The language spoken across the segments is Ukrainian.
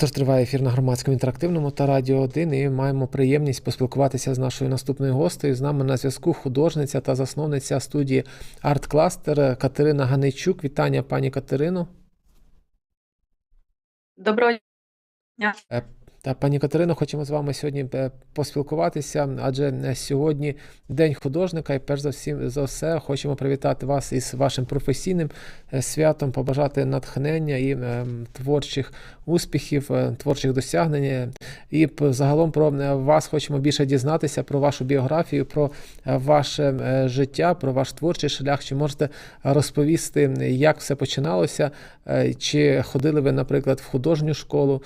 Тож триває ефір на громадському інтерактивному та радіо 1 і маємо приємність поспілкуватися з нашою наступною гостею. З нами на зв'язку художниця та засновниця студії Арт Кластер Катерина Ганичук. Вітання, пані Катерину. Доброго дня. Та пані Катерино, хочемо з вами сьогодні е, поспілкуватися, адже е, сьогодні день художника, і перш за всім за все хочемо привітати вас із вашим професійним е, святом, побажати натхнення і е, творчих успіхів, творчих досягнень. І загалом про вас хочемо більше дізнатися про вашу біографію, про ваше життя, про ваш творчий шлях. Чи можете розповісти, як все починалося? Чи ходили ви, наприклад, в художню школу,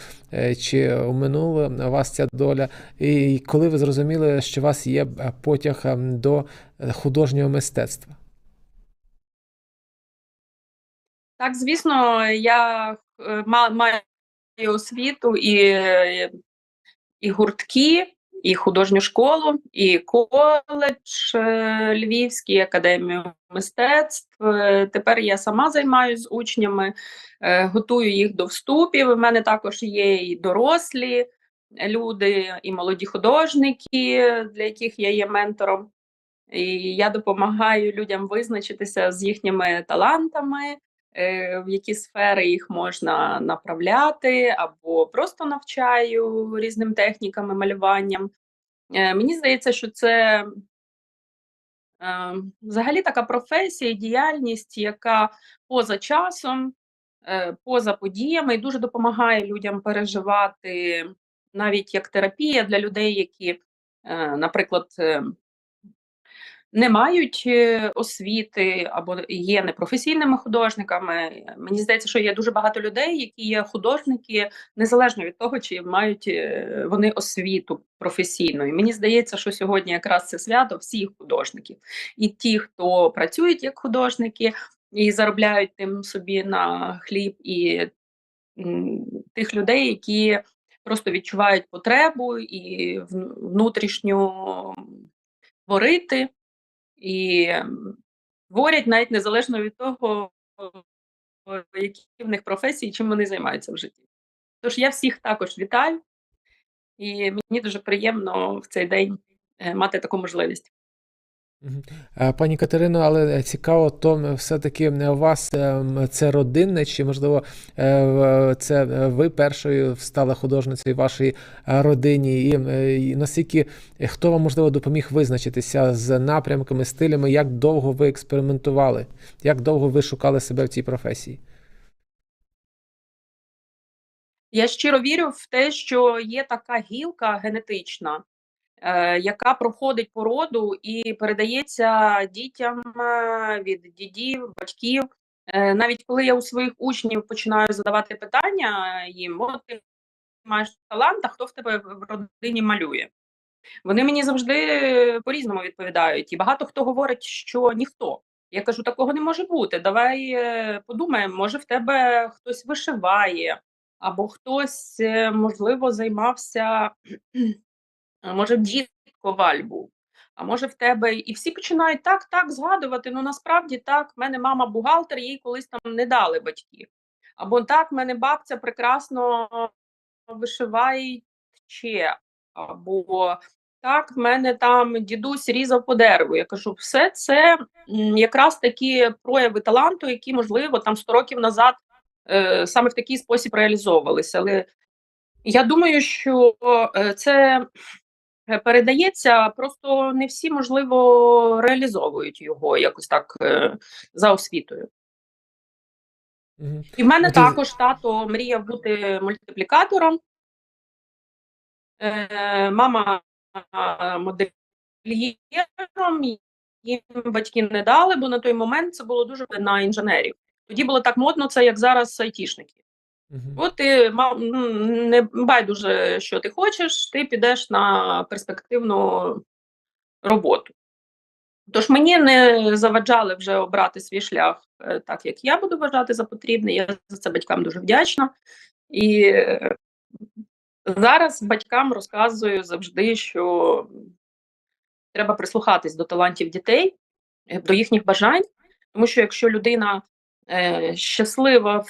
чи оминула вас ця доля? І коли ви зрозуміли, що у вас є е, потяг е, до художнього мистецтва? Так, звісно, я е, маю освіту і, е, і гуртки, і художню школу, і коледж е, Львівський, академію мистецтв. Е, Тепер я сама займаюся з учнями, е, готую їх до вступів. У мене також є і дорослі люди, і молоді художники, для яких я є ментором. І я допомагаю людям визначитися з їхніми талантами, в які сфери їх можна направляти, або просто навчаю різним технікам і малюванням. Е, Мені здається, що це е, взагалі така професія, діяльність, яка поза часом, е, поза подіями, і дуже допомагає людям переживати навіть як терапія для людей, які, е, наприклад, е, не мають е, освіти або є непрофесійними художниками. Мені здається, що є дуже багато людей, які є художники, незалежно від того, чи мають е, вони освіту професійну. І мені здається, що сьогодні якраз це свято всіх художників, і ті, хто працюють як художники і заробляють тим собі на хліб, і тих людей, які просто відчувають потребу і внутрішню творити і творять навіть незалежно від того, які в них професії, чим вони займаються в житті. Тож я всіх також вітаю, і мені дуже приємно в цей день е, мати таку можливість. Е, Пані Катерино, але цікаво, то все-таки у вас ем, це родинне, чи можливо е, це е, ви першою стали художницею в вашій е, родині? І, е, наскільки е, хто вам можливо допоміг визначитися з напрямками, стилями, як довго ви експериментували, як довго ви шукали себе в цій професії? Я щиро вірю в те, що є така гілка генетична, е, яка проходить по роду і передається дітям е, від дідів, батьків. Е, навіть коли я у своїх учнів починаю задавати питання їм, от ти маєш талант, а хто в тебе в родині малює? Вони мені завжди по-різному відповідають. І багато хто говорить, що ніхто. Я кажу, такого не може бути. Давай е, подумаємо, може в тебе хтось вишиває, або хтось, е, можливо, займався, може, дід коваль був, а може в тебе. І всі починають так, так згадувати. Ну насправді так, в мене мама бухгалтер, їй колись там не дали батьки. Або так, в мене бабця прекрасно вишиває ще. Або так, в мене там дідусь різав по дереву. Я кажу, все це якраз такі прояви таланту, які, можливо, там 100 років назад е, саме в такий спосіб реалізовувалися. Але я думаю, що е, це передається, просто не всі, можливо, реалізовують його якось так е, за освітою. Мгм. І в мене Ну, ти- також тато мріяв бути мультиплікатором. Е, мама модельєром, їм батьки не дали, бо на той момент це було дуже на інженерів. Тоді було так модно, це як зараз айтішники. Мгм. От ти не байдуже, що ти хочеш, ти підеш на перспективну роботу. Тож мені не заваджали вже обрати свій шлях е, так, як я буду вважати за потрібне. Я за це батькам дуже вдячна. І е, зараз батькам розказую завжди, що треба прислухатись до талантів дітей, е, до їхніх бажань, тому що якщо людина щаслива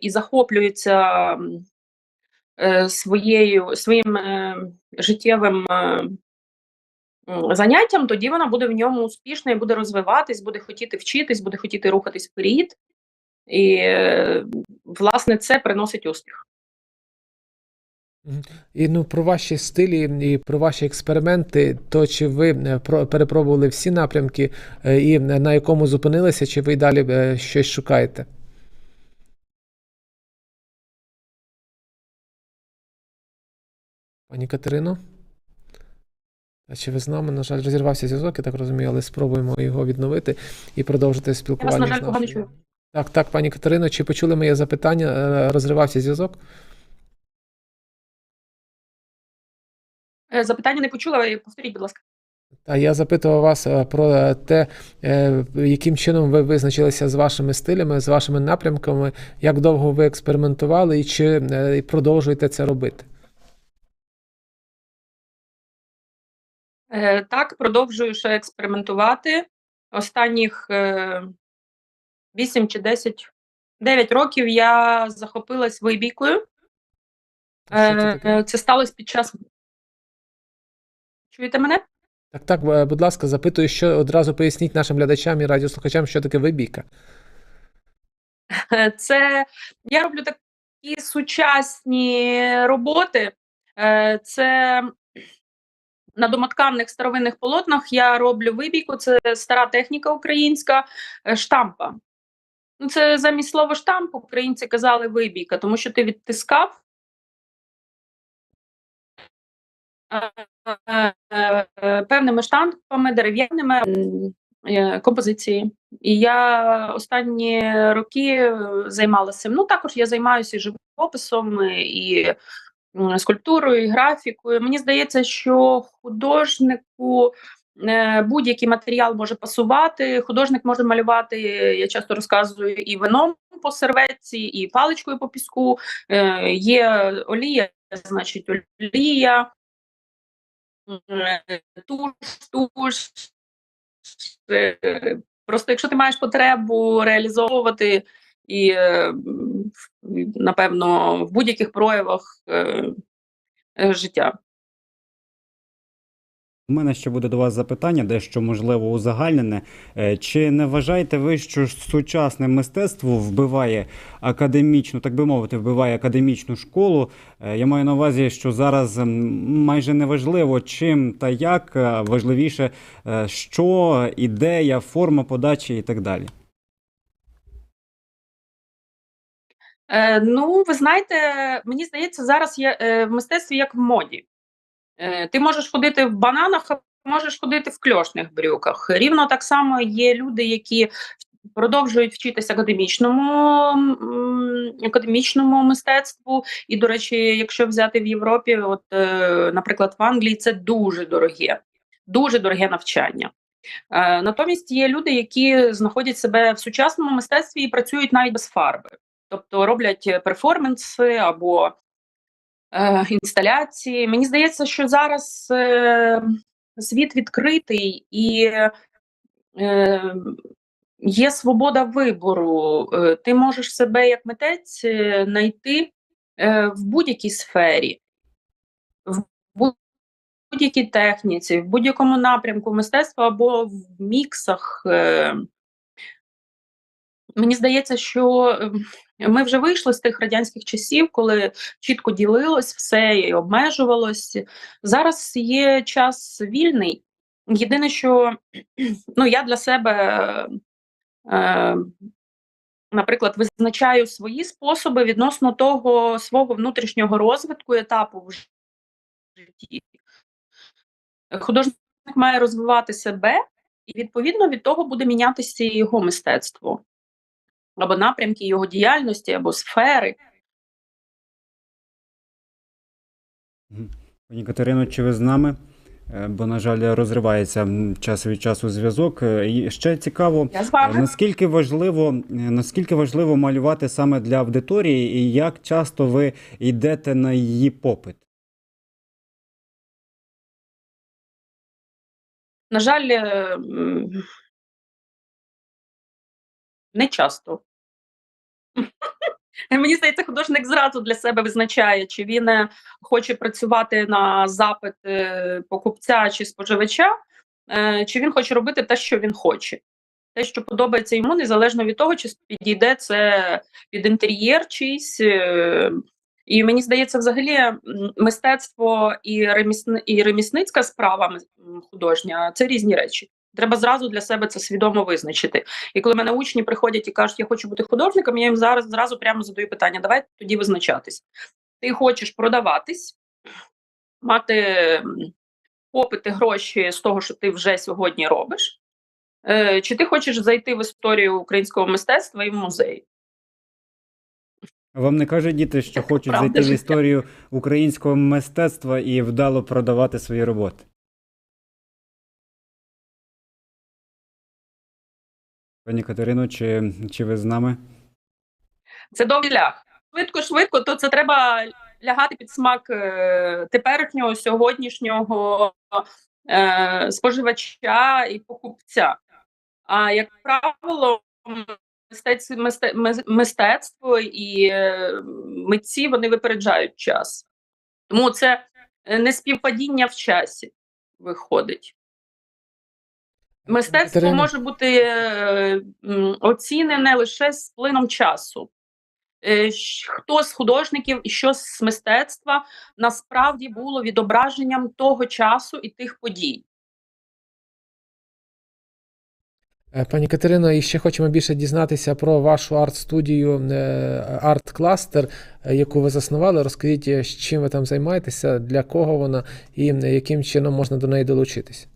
і захоплюється е, своєю, своїм е, життєвим е, заняттям, тоді вона буде в ньому успішна і буде розвиватись, буде хотіти вчитись, буде хотіти рухатись вперед. І, е, власне, це приносить успіх. І ну про ваші стилі і про ваші експерименти, то чи ви е, перепробували всі напрямки е, і на якому зупинилися, чи ви й далі е, щось шукаєте? Пані Катерино? А чи ви з нами? На жаль, розірвався зв'язок, я так розумію, але спробуємо його відновити і продовжити спілкування. на жаль, з нашою- Так, так, пані Катерино, чи почули моє запитання? Е, Розривався зв'язок? Запитання не почула, повторіть, будь ласка. Та я запитував вас е, про е, те, е, яким чином ви визначилися з вашими стилями, з вашими напрямками, як довго ви експериментували і чи е, продовжуєте це робити? Е, Так, продовжую ще експериментувати. Останніх е, 8 чи 10, 9 років я захопилась вибійкою. Це Е, е, Це сталося під час. Чуєте мене? Так, так, е, будь ласка, запитую, що одразу поясніть нашим глядачам і радіослухачам, що таке вибійка. Це я роблю такі сучасні роботи. Е, Це на домотканних старовинних полотнах я роблю вибійку. Це стара техніка українська е, штампа. Ну, це замість слова штамп українці казали вибійка, тому що ти відтискав. Е, Певними штампами, дерев'яними е, композиції. І я останні роки е, займалася цим. Ну, також я займаюся і живописом, і скульптурою, і графікою. Мені здається, що художнику будь-який матеріал може пасувати. Художник може малювати, я часто розказую, і вином по серветці, і паличкою по піску. Є олія, значить, олія. Туш, туш. Просто якщо ти маєш потребу реалізовувати і, е, напевно, в будь-яких проявах е, е, життя. У мене ще буде до вас запитання, дещо можливо узагальнене. Е, Чи не вважаєте ви, що сучасне мистецтво вбиває академічну, так би мовити, вбиває академічну школу? Е, Я маю на увазі, що зараз майже не важливо, чим та як, а важливіше, е, що, ідея, форма подачі і так далі. Е, ну, ви знаєте, мені здається, зараз є е, в мистецтві як в моді. Е, ти можеш ходити в бананах, можеш ходити в кльошних брюках. Рівно так само є люди, які продовжують вчитися академічному, академічному мистецтву. І, до речі, якщо взяти в Європі, от, е, наприклад, в Англії це дуже дороге, дуже дороге навчання. Е, натомість є люди, які знаходять себе в сучасному мистецтві і працюють навіть без фарби. Тобто роблять перформанси або е, інсталяції. Мені здається, що зараз е, світ відкритий і е, є свобода вибору. Ти можеш себе як митець знайти в будь-якій сфері, в будь-якій техніці, в будь-якому напрямку мистецтва або в міксах. Мені здається, що ем, ми вже вийшли з тих радянських часів, коли чітко ділилось все і обмежувалось. Зараз є час вільний. Єдине, що ну, я для себе, е, наприклад, визначаю свої способи відносно того свого внутрішнього розвитку етапу в житті. Художник має розвивати себе, і відповідно від того буде мінятися його мистецтво або напрямки його діяльності, або сфери. Пані Катерино, чи ви з нами? Е, Бо, на жаль, розривається час від часу зв'язок. Е, І ще цікаво, Е. Наскільки важливо, наскільки важливо малювати саме для аудиторії, і як часто ви йдете на її попит? На жаль, не часто. Мені здається, художник зразу для себе визначає, чи він е, хоче працювати на запит е, покупця чи споживача, е, чи він хоче робити те, що він хоче. Те, що подобається йому, незалежно від того, чи підійде це під інтер'єр чийсь. І мені здається, взагалі мистецтво і, ремісницька справа художня це різні речі. Треба зразу для себе це свідомо визначити. І коли мене учні приходять і кажуть, я хочу бути художником, я їм зараз зразу прямо задаю питання: давай тоді визначатись. Ти хочеш продаватись, мати попити гроші з того, що ти вже сьогодні робиш, е, чи ти хочеш зайти в історію українського мистецтва і в музей? Вам не кажуть діти, що хочуть правда зайти в історію українського мистецтва і вдало продавати свої роботи? Пані Катерино, чи, чи ви з нами? Це довгий шлях. Швидко, швидко, то це треба лягати під смак е, теперішнього, сьогоднішнього е, споживача і покупця. А як правило, мистецтво і е, митці вони випереджають час. Тому це е, не співпадіння в часі виходить. Мистецтво Катерина. може бути е, оцінене лише з плином часу. Е, Хто з художників і що з мистецтва насправді було відображенням того часу і тих подій. Е, Пані Катерино, і ще хочемо більше дізнатися про вашу арт-студію Арт Кластер, е, яку ви заснували. Розкажіть, чим ви там займаєтеся, для кого вона і яким чином можна до неї долучитись.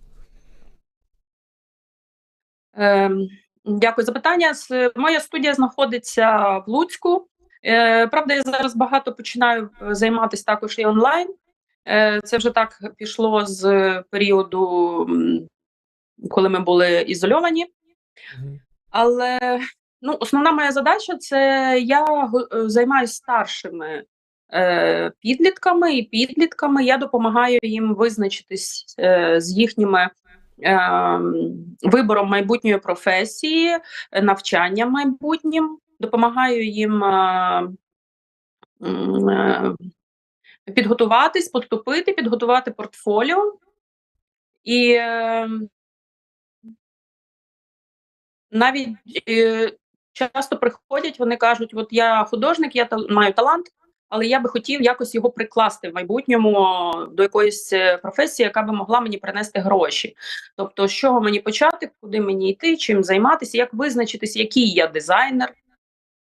Ем, Дякую за питання. Моя студія знаходиться в Луцьку. Е, Правда, я зараз багато починаю е, займатися також і онлайн. Е, Це вже так пішло з періоду, коли ми були ізольовані. Але ну, основна моя задача це я займаюся старшими підлітками і підлітками. Я допомагаю їм визначитись з їхніми вибором майбутньої професії, навчанням майбутнім. Допомагаю їм е, е, підготуватись, поступити, підготувати портфоліо. І е, навіть е, часто приходять, вони кажуть: от я художник, я маю талант, але я би хотів якось його прикласти в майбутньому до якоїсь е, професії, яка би могла мені принести гроші. Тобто, з чого мені почати, куди мені йти, чим займатися, як визначитися, який я дизайнер,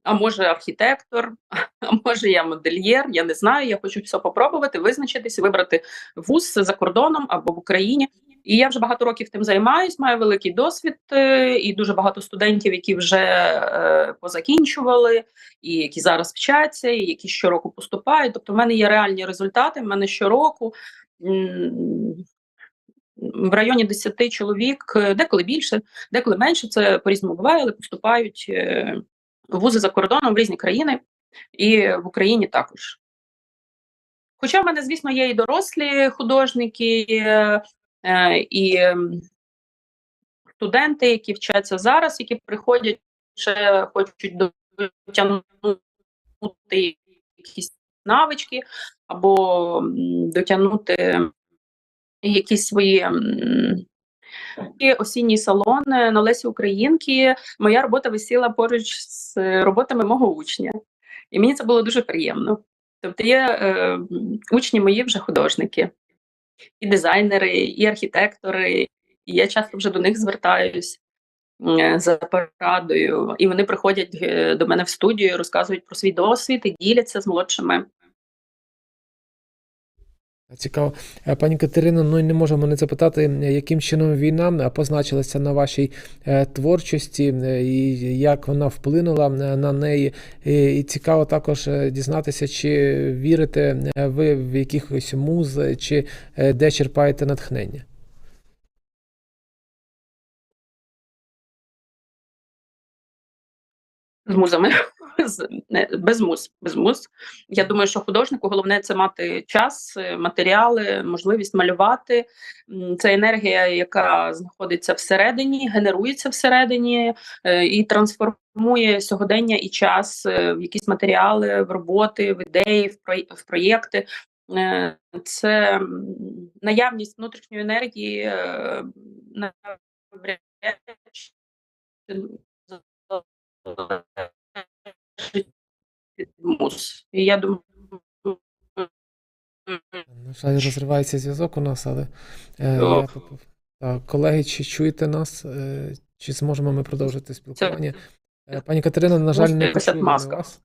а може архітектор, а може я модельєр, я не знаю. Я хочу все попробувати, визначитися, вибрати вуз за кордоном або в Україні. І я вже багато років тим займаюсь, маю великий досвід е, і дуже багато студентів, які вже е, позакінчували, і які зараз вчаться, і які щороку поступають. Тобто, в мене є реальні результати. В мене щороку в районі 10 чоловік, е, деколи більше, деколи менше. Це по-різному буває, але поступають вузи за кордоном в різні країни, і в Україні також. Хоча в мене, звісно, є і дорослі художники, і ем, студенти, які вчаться зараз, які приходять, ще хочуть дотягнути якісь навички або дотягнути якісь свої. і осінній салон е, на Лесі Українки. Моя робота висіла поруч з роботами мого учня, і мені це було дуже приємно. Тобто є е, учні мої вже художники, і дизайнери, і архітектори. І я часто вже до них звертаюсь за порадою, і вони приходять е, до мене в студію, розказують про свій досвід і діляться з молодшими. Цікаво. Е, Пані Катерино, ну не можемо не запитати, е, яким чином війна е, позначилася на вашій творчості і як вона вплинула на неї. І, цікаво також дізнатися, чи вірите ви в якихось муз, чи де черпаєте натхнення. З музами. з- не, без мус. Без мус. Я думаю, що художнику головне це мати час, е, матеріали, можливість малювати. Це енергія, яка знаходиться всередині, генерується всередині е, і трансформує сьогодення і час е, в якісь матеріали, в роботи, в ідеї, в проєкти. Це наявність внутрішньої енергії мус. І я думаю, На жаль, розривається зв'язок у нас, але е, я так, колеги, чи чуєте нас? Е, чи зможемо ми продовжити спілкування? Е, Пані Катерина, на жаль, не почуємо вас.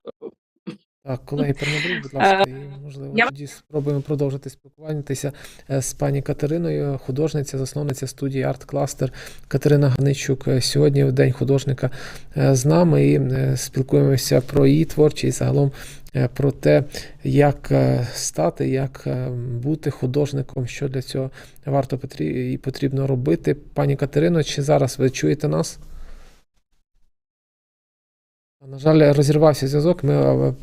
Так, колеги, перенаберіть, будь ласка, і можливо я- тоді спробуємо продовжити спілкуватися е, з пані Катериною, художниця, засновниця студії Арт Кластер Катерина Ганичук. е, Сьогодні в День художника е, з нами і е, спілкуємося про її творчість, загалом е, про те, як е, стати, як е, бути художником, що для цього варто і потрібно робити. Пані Катерино, чи зараз ви чуєте нас? На жаль, розірвався зв'язок. Ми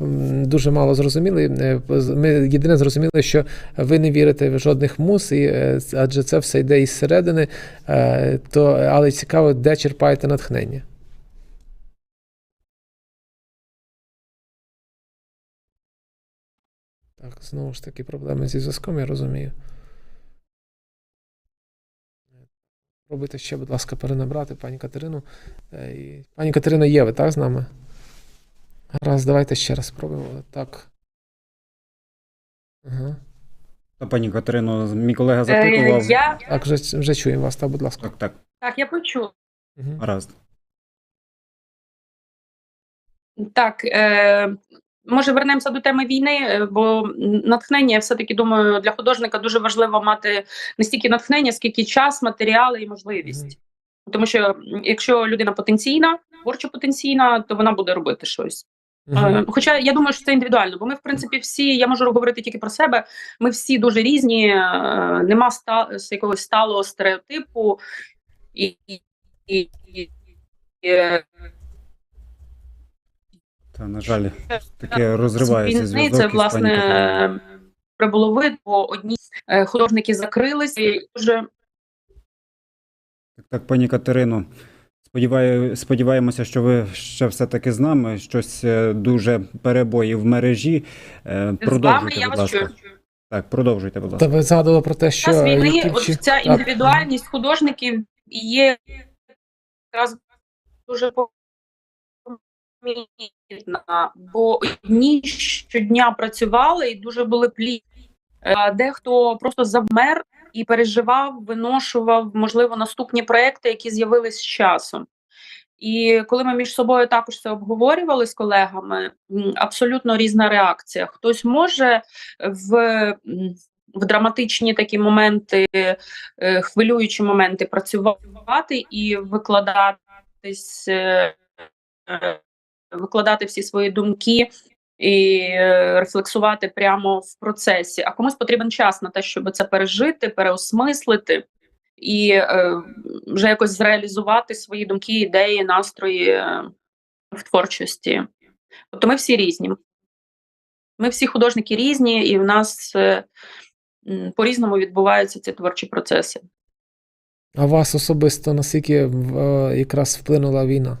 дуже мало зрозуміли. Е, Ми єдине зрозуміли, що ви не вірите в жодних мус, і, е, адже це все йде із середини. Е, То, але цікаво, де черпаєте натхнення. Так, знову ж таки, проблеми зі зв'язком, я розумію. Пробуйте ще, будь ласка, перенабрати пані Катерину. Пані Катерина, є ви, так, з нами? Гаразд, давайте ще раз спробуємо. Так. Ага. Пані Катерино, мій колега е, запитував. я Так, вже, вже чуємо вас, так, будь ласка. Так, так, так, я почула. Угу. гаразд. Так, е, може вернемося до теми війни, е, бо натхнення, я все-таки думаю, для художника дуже важливо мати не стільки натхнення, скільки час, матеріали і можливість. Мгм. Тому що якщо людина потенційна, творчо потенційна, то вона буде робити щось. Е, Хоча я думаю, що це індивідуально, бо ми, в принципі, всі, я можу говорити тільки про себе. Ми всі дуже різні, е, нема ста, з якогось сталого стереотипу і, і, і, і, е, Та, на жаль, таке розривається зв'язок. це власне прибуло вид, бо одні е, художники закрилися і дуже Так, так, пані Катерино, сподіваю, сподіваємося, що ви ще все-таки з нами. Щось е, дуже перебої в мережі. Е, з вами Продовжуйте, я будь вас ласка. чую. Так, продовжуйте, будь Та ви згадували про те, що війни, YouTube от чи- ця так. індивідуальність художників є якраз дуже помітна, бо одні щодня працювали і дуже були плідні. А Дехто просто завмер і переживав, виношував, можливо, наступні проекти, які з'явились з часом. І коли ми між собою також це обговорювали з колегами, абсолютно різна реакція. Хтось може в, в драматичні такі моменти, е, хвилюючі моменти працювати і викладатись, е, е, викладати всі свої думки і е, рефлексувати прямо в процесі. А комусь потрібен час на те, щоб це пережити, переосмислити і е, вже якось зреалізувати свої думки, ідеї, настрої е, в творчості. Тобто ми всі різні. Ми всі художники різні, і в нас е, по-різному відбуваються ці творчі процеси. А вас особисто наскільки е, якраз вплинула війна?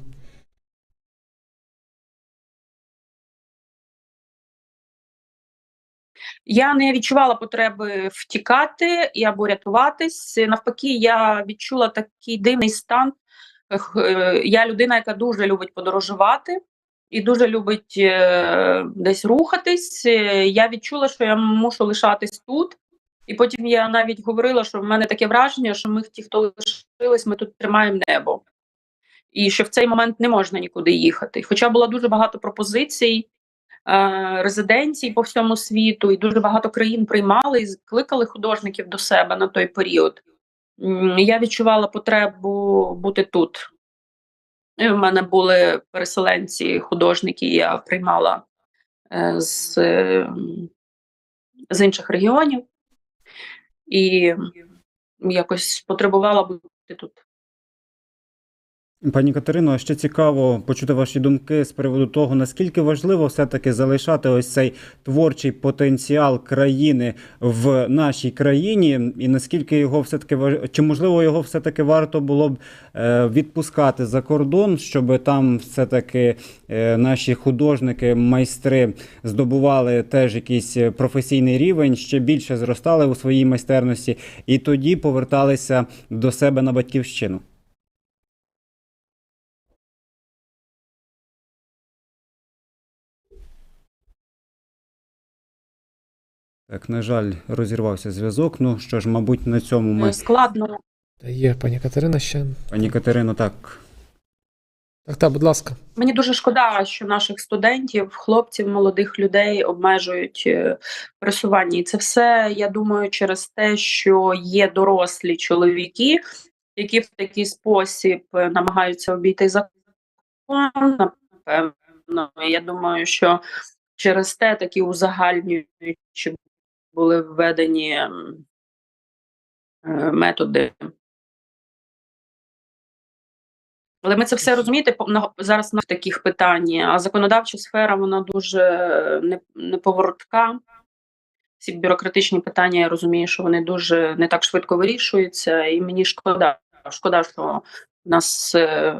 Я не відчувала потреби втікати або рятуватись. Навпаки, я відчула такий дивний стан. Е, Я людина, яка дуже любить подорожувати і дуже любить е, десь рухатись. Е, Я відчула, що я мушу лишатись тут. І потім я навіть говорила, що в мене таке враження, що ми ті, хто лишились, ми тут тримаємо небо. І що в цей момент не можна нікуди їхати. Хоча було дуже багато пропозицій, резиденцій по всьому світу, і дуже багато країн приймали і кликали художників до себе на той період. Я відчувала потребу бути тут. В мене були переселенці, художники, я приймала е, з, е, з інших регіонів і якось потребувала бути тут. Пані Катерино, ще цікаво почути ваші думки з приводу того, наскільки важливо все-таки залишати ось цей творчий потенціал країни в нашій країні, і наскільки його все-таки важ- чи можливо його все-таки варто було б е, відпускати за кордон, щоб там все-таки е, наші художники, майстри здобували теж якийсь е, професійний рівень, ще більше зростали у своїй майстерності, і тоді поверталися до себе на батьківщину. Так, на жаль, розірвався зв'язок. Ну що ж, мабуть, на цьому ми. Е, Складно. Є пані Катерина ще. Пані Катерино, так. Так, так, будь ласка. Мені дуже шкода, що наших студентів, хлопців, молодих людей обмежують е, пересування. І це все, я думаю, через те, що є дорослі чоловіки, які в такий спосіб е, намагаються обійти закон. Напевно, я думаю, що через те такі узагальнюючі були введені е, методи. Але ми це все розумієте, зараз на таких питань, а законодавча сфера вона дуже е, неповоротка. Ці бюрократичні питання, я розумію, що вони дуже не так швидко вирішуються, і мені шкода. Шкода, що в нас е,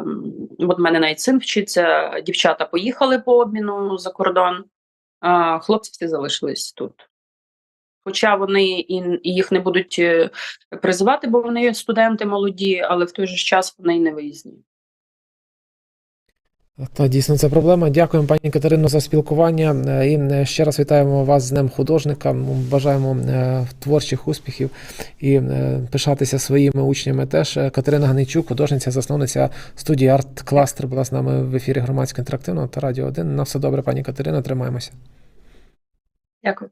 от мене навіть син вчиться, дівчата поїхали по обміну за кордон, а хлопці всі залишились тут. Хоча вони і, їх не будуть е, призивати, бо вони студенти молоді, але в той же час вони й не виїзні. Та дійсно це проблема. Дякуємо, пані Катерино, за спілкування. Е, І е, ще раз вітаємо вас з Днем художника. Бажаємо творчих успіхів і пишатися своїми учнями. Теж Катерина Ганичук, художниця, засновниця студії Арт Кластер, була з нами в ефірі громадського інтерактивного та радіо 1. На все добре, пані Катерино, тримаємося. Дякую.